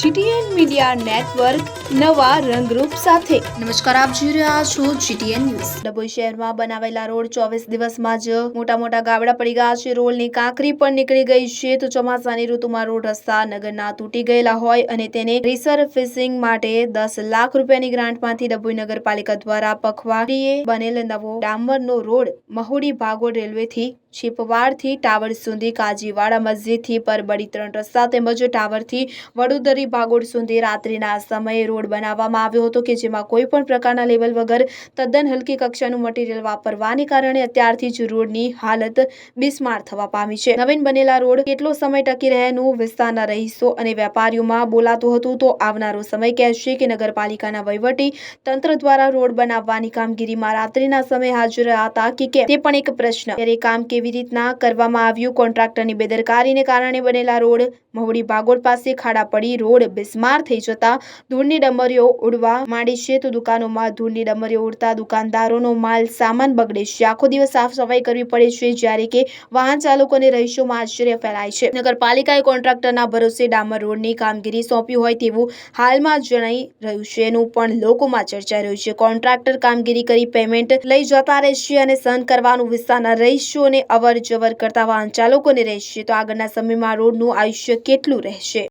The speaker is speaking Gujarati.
જીટીએન મીડિયા નેટવર્ક નવા રંગરૂપ સાથે. નમસ્કાર, આપ જોઈ રહ્યા છો જીટીએન ન્યૂઝ. ડભોઈ શહેરમાં બનાવેલા રોડ ચોવીસ દિવસમાં જ મોટા મોટા ગાબડા પડી ગયા છે. રોડની કાંકરી પણ નીકળી ગઈ છે. તો ચોમાસાની ઋતુમાં રોડ રસ્તા નગરના તૂટી ગયેલા હોય અને તેને રિસર્ફેસિંગ માટે દસ લાખ રૂપિયાની ગ્રાન્ટમાંથી ડભોઈ નગરપાલિકા દ્વારા પખવાડીએ બનેલ નવો ડામરનો રોડ મહુડી ભાગોળ રેલવેથી છીપવાડથી ટાવર સુધી કાજીવાડા મસ્જિદથી પરબડી ત્રણ રસ્તા તેમજ ટાવરથી વડોદરી ભાગોળ સુધી રાત્રિના સમયે રોડ બનાવવામાં આવ્યો હતો કે જેમાં કોઈ પણ પ્રકારના લેવલ વગર તદ્દન હલકી કક્ષાનું મટીરીયલ વાપરવાને કારણે અત્યારથી જ રોડની હાલત બિસ્માર થવા પામી છે. નવીન બનેલા રોડ કેટલો સમય ટકી રહેનું વિસ્તારના રહીશો અને વેપારીઓમાં બોલાતું હતું તો આવનારો સમય કહેશે કે નગરપાલિકાના વહીવટી તંત્ર દ્વારા રોડ બનાવવાની કામગીરીમાં રાત્રિના સમયે હાજર હતા કે કેમ? તે પણ એક પ્રશ્ન. ત્યારે કામ કેવી રીતના કરવામાં આવ્યું? કોન્ટ્રાક્ટરની બેદરકારીને કારણે બનેલા રોડ, મહુડી ભાગોળ પાસે ખાડા પડી, રોડ બિસ્માર થઈ જતા ધૂળની ડમરીઓ ઉડવા માંડી છે. તો દુકાનોમાં ધૂળની ડમરીઓ ઉડતા દુકાનદારોનો માલ સામાન બગડે છે. આખો દિવસ સાફ સફાઈ કરવી પડે છે, જ્યારે કે વાહન ચાલકો અને રહીશોમાં આશ્ચર્ય ફેલાય છે. નગરપાલિકાએ કોન્ટ્રાક્ટરના ભરોસે ડામર રોડની કામગીરી સોંપી હોય તેવું હાલમાં જણાઈ રહ્યું છે. એનું પણ લોકોમાં ચર્ચા રહ્યું છે. કોન્ટ્રાક્ટર કામગીરી કરી પેમેન્ટ લઈ જતા રહેશે અને સહન કરવાનું વિસ્તારના રહીશોને અવર જવર કરતા વાહન ચાલકોને રહેશે. તો આગળના સમયમાં રોડનું આયુષ્ય કેટલું રહેશે?